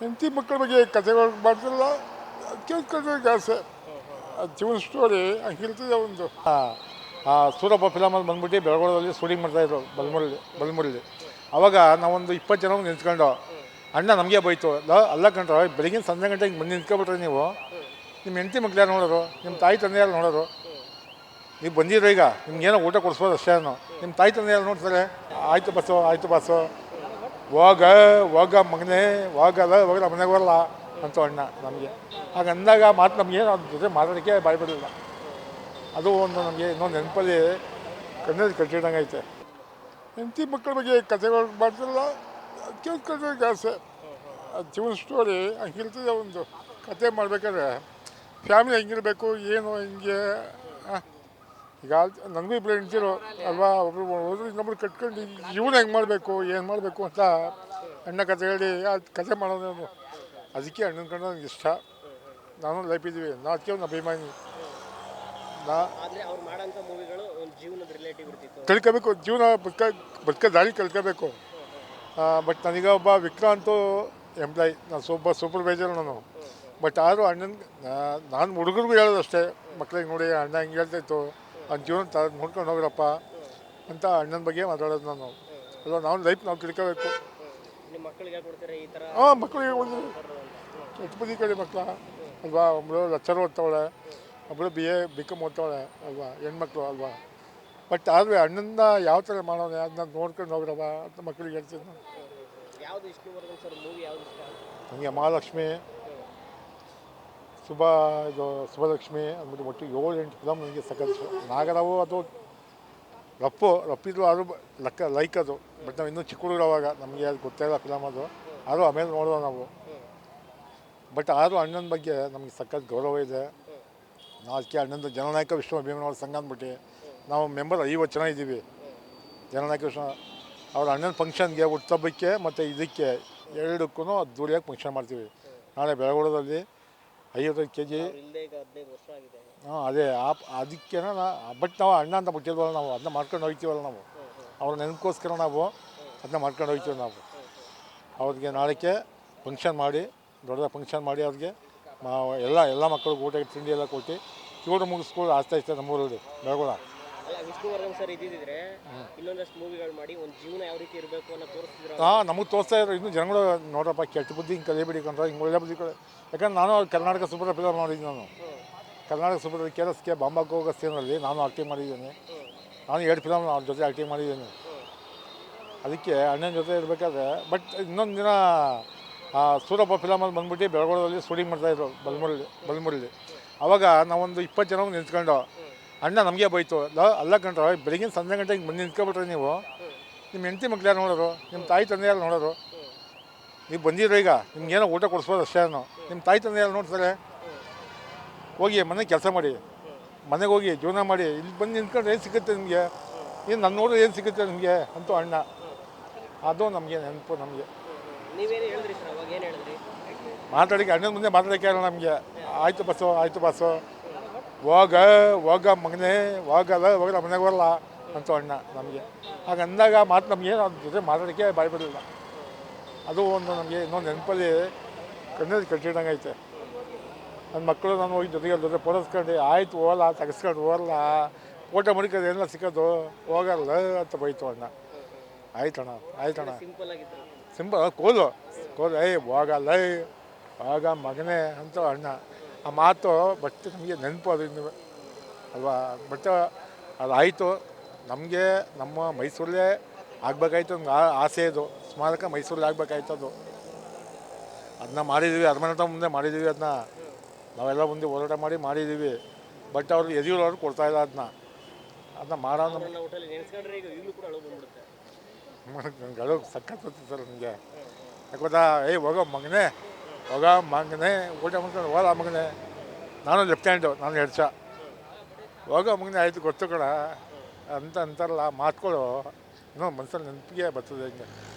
ಹೆಂಡತಿ ಮಕ್ಕಳ ಬಗ್ಗೆ ಕಥೆಗಳು ಮಾಡ್ತಿಲ್ಲ ಕೇಳ್ಕೊಳ್ಬೇಕು ಆಸೆ ಜೀವನ ಸ್ಟೋರಿ ಹಂಗೆ ಇರ್ತದೆ ಒಂದು ಹಾಂ ಸೂರಪ್ಪ ಫಿಲಮಲ್ಲಿ ಬಂದ್ಬಿಟ್ಟು ಬೆಳಗೊಳದಲ್ಲಿ ಶೂಟಿಂಗ್ ಮಾಡ್ತಾಯಿದ್ರು ಬಲ್ಮುರಳಿ ಬಲ್ಮುರಳಿ ಅವಾಗ ನಾವೊಂದು ಇಪ್ಪತ್ತು ಜನ ನಿಂತ್ಕೊಂಡು, ಅಣ್ಣ, ನಮಗೆ ಬೈತು. ಅಲ್ಲ ಕಂಡ್ರೆ ಬೆಳಗಿನ ಸಂಜೆ ಗಂಟೆಗೆ ಬಂದು ನಿಂತ್ಕೊಬಿಟ್ರೆ ನೀವು? ನಿಮ್ಮ ಹೆಂಡತಿ ಮಕ್ಳು ಯಾರು ನೋಡೋರು? ನಿಮ್ಮ ತಾಯಿ ತಂದೆ ಯಾರು ನೋಡೋರು? ನೀವು ಬಂದಿರೋ ಈಗ ನಿಮ್ಗೇನೋ ಊಟ ಕೊಡಿಸ್ಬೋದು ಅಷ್ಟೇನು ನಿಮ್ಮ ತಾಯಿ ತಂದೆ ಯಾರು ನೋಡ್ತಾರೆ? ಆಯಿತು ಬಸ್ಸು ಆಯಿತು ಬಸ್ಸು. ಹೋಗ ಹೋಗ ಮಗನೇ ಹೋಗಲ್ಲ ಹೋಗಲ್ಲ ಮನೆಗೆ ಬರಲ್ಲ ಅಂತ ಅಣ್ಣ ನಮಗೆ. ಹಾಗೆ ಅಂದಾಗ ಮಾತು ನಮಗೆ ಅದ್ರ ಜೊತೆ ಮಾತಾಡೋಕ್ಕೆ ಬಾಯ್ ಬರಲಿಲ್ಲ ಅದು ಒಂದು ನಮಗೆ ಇನ್ನೊಂದು ನೆನಪಲ್ಲಿ ಕಣ್ಣಲ್ಲಿ ಕಟ್ಟಿದಂಗೆ ಐತೆ. ಹೆಂಡತಿ ಮಕ್ಕಳ ಬಗ್ಗೆ ಕಥೆಗಳು ಮಾಡ್ತಿಲ್ಲ ಕೇಳ್ಕೊಳ್ಬೇಕು ಆಸೆ. ಆ ಜೀವನ ಸ್ಟೋರಿ ಹಂಗಿರ್ತದೆ ಒಂದು ಕತೆ ಮಾಡಬೇಕಾದ್ರೆ ಫ್ಯಾಮಿಲಿ ಹೆಂಗಿರಬೇಕು, ಏನು, ಹಿಂಗೆ ಈಗ ನನಗೂ ಇಬ್ಬರು ಹೆಂಡ್ತಿರು ಅಲ್ವಾ? ಒಬ್ರು ಹೋದ್ರು ಇನ್ನೊಬ್ರು ಕಟ್ಕೊಂಡು ಇವನು ಹೆಂಗೆ ಮಾಡಬೇಕು ಏನು ಮಾಡಬೇಕು ಅಂತ ಅಣ್ಣ ಕತೆ ಹೇಳಿ ಅದು ಕತೆ ಮಾಡೋದು ಅದಕ್ಕೆ ಅಣ್ಣನ ಕಂಡು ನನಗೆ ಇಷ್ಟ. ನಾನು ಲೈಫ್ ಇದ್ದೀವಿ ನಾ ಅದಕ್ಕೆ ಒಂದು ಅಭಿಮಾನಿ. ನಾ ಕಲ್ಕೋಬೇಕು ಜೀವನ ಬದುಕ ಬದುಕ ದಾರಿ ಕಲ್ಕೋಬೇಕು ಬಟ್ ನನಗೆ ಒಬ್ಬ ವಿಕ್ರಾಂತು ಎಂಪ್ಲಾಯ್ ನಾನು ಸೂಪ ಸೂಪರ್ವೈಸರ್ ನಾನು. ಬಟ್ ಆದರೂ ಅಣ್ಣನ ನಾನು ಹುಡುಗರಿಗೂ ಹೇಳೋದು ಅಷ್ಟೇ ಮಕ್ಳಿಗೆ ನೋಡಿ ಅಣ್ಣ ಹಿಂಗೆ ಹೇಳ್ತಾಯಿತ್ತು ಅವ್ನ ಜೀವನ ತ ನೋಡ್ಕೊಂಡು ಹೋಗ್ರಪ್ಪ ಅಂತ ಅಣ್ಣನ ಬಗ್ಗೆ ಮಾತಾಡೋದು ನಾನು. ಅಲ್ವಾ? ನಾವು ಲೈಫ್ ನಾವು ತಿಳ್ಕೋಬೇಕು. ಹಾಂ ಮಕ್ಕಳಿಗೆ ಒಂದು ಚತುಪತಿ ಕಡೆ ಮಕ್ಕಳ ಅಲ್ವಾ? ಒಬ್ಬಳು ಲಚ್ಚರ್ ಓದ್ತಾವಳೆ ಒಬ್ಬಳು ಬಿ ಎ ಬಿ ಕಮ್ ಓದ್ತಾವಳೆ ಅಲ್ವಾ? ಹೆಣ್ಮಕ್ಳು ಅಲ್ವಾ? ಬಟ್ ಆದರೆ ಅಣ್ಣನ ಯಾವ ಥರ ಮಾಡೋಣ ಅದನ್ನ ನೋಡ್ಕೊಂಡು ಹೋಗ್ರವ ಅಂತ ಮಕ್ಕಳಿಗೆ ಹೇಳ್ತೀನಿ ನಾನು. ಹಂಗೆ ನನಗೆ ಮಹಾಲಕ್ಷ್ಮಿ ಸುಬ ಇದು ಸುಭಲಕ್ಷ್ಮಿ ಅಂದ್ಬಿಟ್ಟು ಒಟ್ಟು ಏಳು ಎಂಟು ಫಿಲಮ್ ನನಗೆ ಸಖತ್. ನಾಗರಾವು ಅದು ರಪ್ಪು, ರಪ್ಪಿದ್ರು ಅದು ಲಕ್ಕ ಲೈಕ್ ಅದು. ಬಟ್ ನಾವು ಇನ್ನೂ ಚಿಕ್ಕ ಹುಡುಗರವಾಗ ನಮಗೆ ಅದು ಗೊತ್ತೇ ಇಲ್ಲ ಫಿಲಮ್ ಅದು. ಆದರೂ ಆಮೇಲೆ ನೋಡೋದು ನಾವು. ಬಟ್ ಆದರೂ ಅಣ್ಣನ ಬಗ್ಗೆ ನಮಗೆ ಸಖತ್ ಗೌರವ ಇದೆ. ನಾವು ಅದಕ್ಕೆ ಅಣ್ಣಂದು ಜನನಾಯಕ ವಿಶ್ವ ಅಭಿಮಾನಿಗಳ ಸಂಘ ಅಂದ್ಬಿಟ್ಟು ನಾವು ಮೆಂಬರ್ ಐವತ್ತು ಜನ ಇದ್ದೀವಿ. ಜನನಾಯಕ ವಿಶ್ವ ಅವ್ರ ಅಣ್ಣನ ಫಂಕ್ಷನ್ಗೆ ಹುಟ್ಟಬ್ಬಕ್ಕೆ ಮತ್ತು ಇದಕ್ಕೆ ಎರಡಕ್ಕೂ ಅದ್ದೂರಿಯಾಗಿ ಫಂಕ್ಷನ್ ಮಾಡ್ತೀವಿ. ನಾಳೆ ಬೆಳಗೊಳದಲ್ಲಿ ಐವತ್ತೈದು ಕೆ ಜಿ ಹಾಂ ಅದೇ ಆ ಅದಕ್ಕೆ ಬಟ್ ನಾವು ಅಣ್ಣ ಅಂತ ಬಿಟ್ಟಿದ್ವಲ್ಲ ನಾವು ಅದನ್ನ ಮಾಡ್ಕೊಂಡು ಹೋಗ್ತೀವಲ್ಲ ನಾವು. ಅವ್ರ ನೆನಪೋಸ್ಕರ ನಾವು ಅದನ್ನ ಮಾಡ್ಕೊಂಡು ಹೋಗ್ತೀವಿ ನಾವು. ಅವ್ರಿಗೆ ನಾಳೆಗೆ ಫಂಕ್ಷನ್ ಮಾಡಿ ದೊಡ್ಡದಾಗಿ ಫಂಕ್ಷನ್ ಮಾಡಿ ಅವ್ರಿಗೆ. ಎಲ್ಲ ಎಲ್ಲ ಮಕ್ಕಳಿಗೆ ಊಟ ತಿಂಡಿ ಎಲ್ಲ ಕೊಟ್ಟು ಇವರು ಮುಗಿಸ್ಕೊಂಡು ಆಸ್ತಾ ಇರ್ತಾರೆ ನಮ್ಮೂರಲ್ಲಿ ಬೆಳಗೊಳ. ಹಾಂ, ನಮಗೆ ತೋರಿಸ್ತಾ ಇದ್ರು. ಇನ್ನು ಜನಗಳು ನೋಡ್ರಪ್ಪ, ಕೆಟ್ಟ ಬುದ್ಧಿ ಹಿಂಗೆ ಕಲಿಯಬೇಡಿ ಕಂಡ್ರೆ ಹಿಂಗೆ ಒಳ್ಳೆ ಬುದ್ಧಿ ಕಲಿ ಯಾಕಂದ್ರೆ ನಾನು ಕರ್ನಾಟಕ ಸೂಪರ್ ಫಿಲಮ್ ನೋಡಿದ್ದೀನಿ ನಾನು. Karnataka super K S K ಬಾಂಬಾಕ್ ಸೀನಲ್ಲಿ ನಾನು ಆ್ಯಕ್ಟಿಂಗ್ ಮಾಡಿದ್ದೀನಿ. ನಾನು ಎರಡು ಫಿಲಮ್ ಅವ್ರ ಜೊತೆ ಆ್ಯಕ್ಟಿಂಗ್ ಮಾಡಿದ್ದೀನಿ. ಅದಕ್ಕೆ ಅಣ್ಣನ ಜೊತೆ ಇರಬೇಕಾದ್ರೆ ಬಟ್ ಇನ್ನೊಂದು ದಿನ ಸೂರಪ್ಪ ಫಿಲಮಲ್ಲಿ ಬಂದ್ಬಿಟ್ಟು ಬೆಳಗೊಳದಲ್ಲಿ ಶೂಟಿಂಗ್ ಮಾಡ್ತಾಯಿದ್ರು ಬಲ್ಮುರಳಿ ಬಲ್ಮುರಳಿ ಅವಾಗ ನಾವೊಂದು ಇಪ್ಪತ್ತು ಜನ ನಿಂತ್ಕೊಂಡು ಅಣ್ಣ ನಮಗೆ ಬೈತು ಅಲ್ಲ ಕಂಡ್ರೆ ಬೆಳಗಿನ ಸಂಜೆ ಗಂಟೆಗೆ ಬಂದು ನಿಂತ್ಕೊಬಿಟ್ರೆ ನೀವು? ನಿಮ್ಮ ಹೆಂಡತಿ ಮಕ್ಳು ಯಾರು ನೋಡೋರು? ನಿಮ್ಮ ತಾಯಿ ತಂದೆ ಯಾರು ನೋಡೋರು? ನೀವು ಬಂದಿರೋ ಈಗ ನಿಮ್ಗೇನೋ ಊಟ ಕೊಡಿಸ್ಬೋದು ಅಷ್ಟೇ ನಿಮ್ಮ ತಾಯಿ ತಂದೆ ಯಾರು ನೋಡ್ತಾರೆ? ಹೋಗಿ ಮನೆಗೆ ಕೆಲಸ ಮಾಡಿ. ಮನೆಗೆ ಹೋಗಿ ಜೀವನ ಮಾಡಿ. ಇಲ್ಲಿ ಬಂದು ನಿಂತ್ಕೊಂಡ್ರೆ ಏನು ಸಿಗುತ್ತೆ ನಿಮಗೆ? ಏನು ನನ್ನ ನೋಡಿದ್ರೆ ಏನು ಸಿಗುತ್ತೆ ನಿಮಗೆ? ಅಂತೂ ಅಣ್ಣ. ಅದು ನಮಗೆ ನೆನಪು ನಮಗೆ. ಮಾತಾಡಿಕೆ ಅಣ್ಣನ ಮುಂದೆ ಮಾತಾಡೋಕೆ ಆಗಲ್ಲ ನಮಗೆ? ಆಯಿತು ಬಸ್ಸು ಆಯಿತು ಬಸ್ಸು ಹೋಗ ಹೋಗ ಮಗನೇ ಹೋಗಲ್ಲ ಹೋಗ ನಮ್ಮ ಮನೆಗೆ ಬರಲ್ಲ ಅಂತ ಅಣ್ಣ ನಮಗೆ. ಹಾಗೆ ಅಂದಾಗ ಮಾತು ನಮಗೇನು ಅದ್ರ ಜೊತೆ ಮಾತಾಡೋಕ್ಕೆ ಬಾಯ್ ಬರಲಿಲ್ಲ ಅದು ಒಂದು ನಮಗೆ ಇನ್ನೊಂದು ನೆನಪಲ್ಲಿ ಕಣ್ಣಲ್ಲಿ ಕಟ್ಟಿದಂಗೆ ಐತೆ. ನನ್ನ ಮಕ್ಕಳು ನಾನು ಹೋಗಿ ಜೊತೆಗೆ ಜೊತೆ ಪೋಲಿಸ್ಕೊಂಡು ಆಯ್ತು ಹೋಗಲ್ಲ ತೆಗೆಸ್ಕೊಂಡು ಹೋಗಲ್ಲ ಊಟ ಮಡಿಕೋದು ಎಲ್ಲ ಸಿಕ್ಕೋದು ಹೋಗಲ್ಲ ಅಂತ ಬೈತು ಅಣ್ಣ. ಆಯ್ತಣ್ಣ ಆಯ್ತಣ್ಣ ಸಿಂಪಲ್ ಕೋಲು ಕೋಲು ಏಯ್ ಹೋಗಲ್ಲ ಆಗ ಮಗನೇ ಅಂತ ಅಣ್ಣ. ಆ ಮಾತು ಬಟ್ ನಮಗೆ ನೆನಪು ಅದರಿಂದ ಅಲ್ವಾ? ಬಟ್ ಅದಾಯಿತು. ನಮಗೆ ನಮ್ಮ ಮೈಸೂರಲ್ಲೇ ಆಗಬೇಕಾಯ್ತು ನಮ್ಗೆ ಆ ಆಸೆ ಇದು. ಸ್ಮಾರಕ ಮೈಸೂರಲ್ಲಿ ಆಗಬೇಕಾಯ್ತು ಅದು. ಅದನ್ನ ಮಾಡಿದ್ದೀವಿ ಅರಮನೆ ಮುಂದೆ ಮಾಡಿದ್ದೀವಿ ಅದನ್ನ ನಾವೆಲ್ಲ ಮುಂದೆ ಹೋರಾಟ ಮಾಡಿ ಮಾಡಿದ್ದೀವಿ ಬಟ್ ಅವ್ರು ಯದಿಯೂರವ್ರು ಕೊಡ್ತಾ ಇಲ್ಲ ಅದನ್ನ ಅದನ್ನ ಮಾಡೋ ಗೊತ್ತಾ ನನಗೆ ಬರ್ತಿತ್ತು ಸರ್ ನನಗೆ ಯಾಕೋದಾ ಏಯ್ ಹೋಗೋ ಮಗನೇ. ಹೋಗೋ ಮಗನೇ. ಊಟ ಮಾಡ್ಕೊಂಡು ಹೋದ ಮಗನೇ. ನಾನು ಲೆಫ್ಟ್ ಹ್ಯಾಂಡು ನಾನು ಎಡ್ಚ ಹೋಗೋ ಮುಂದೆ ಆಯಿತು, ಗೊತ್ತು ಕಣ. ಅಂತ ಅಂತಾರಲ್ಲ ಮಾತುಗಳು. ಇನ್ನೂ ಮನ್ಸಲ್ಲಿ ನೆನಪಿಗೆ ಬರ್ತದೆ ಹಿಂಗೆ.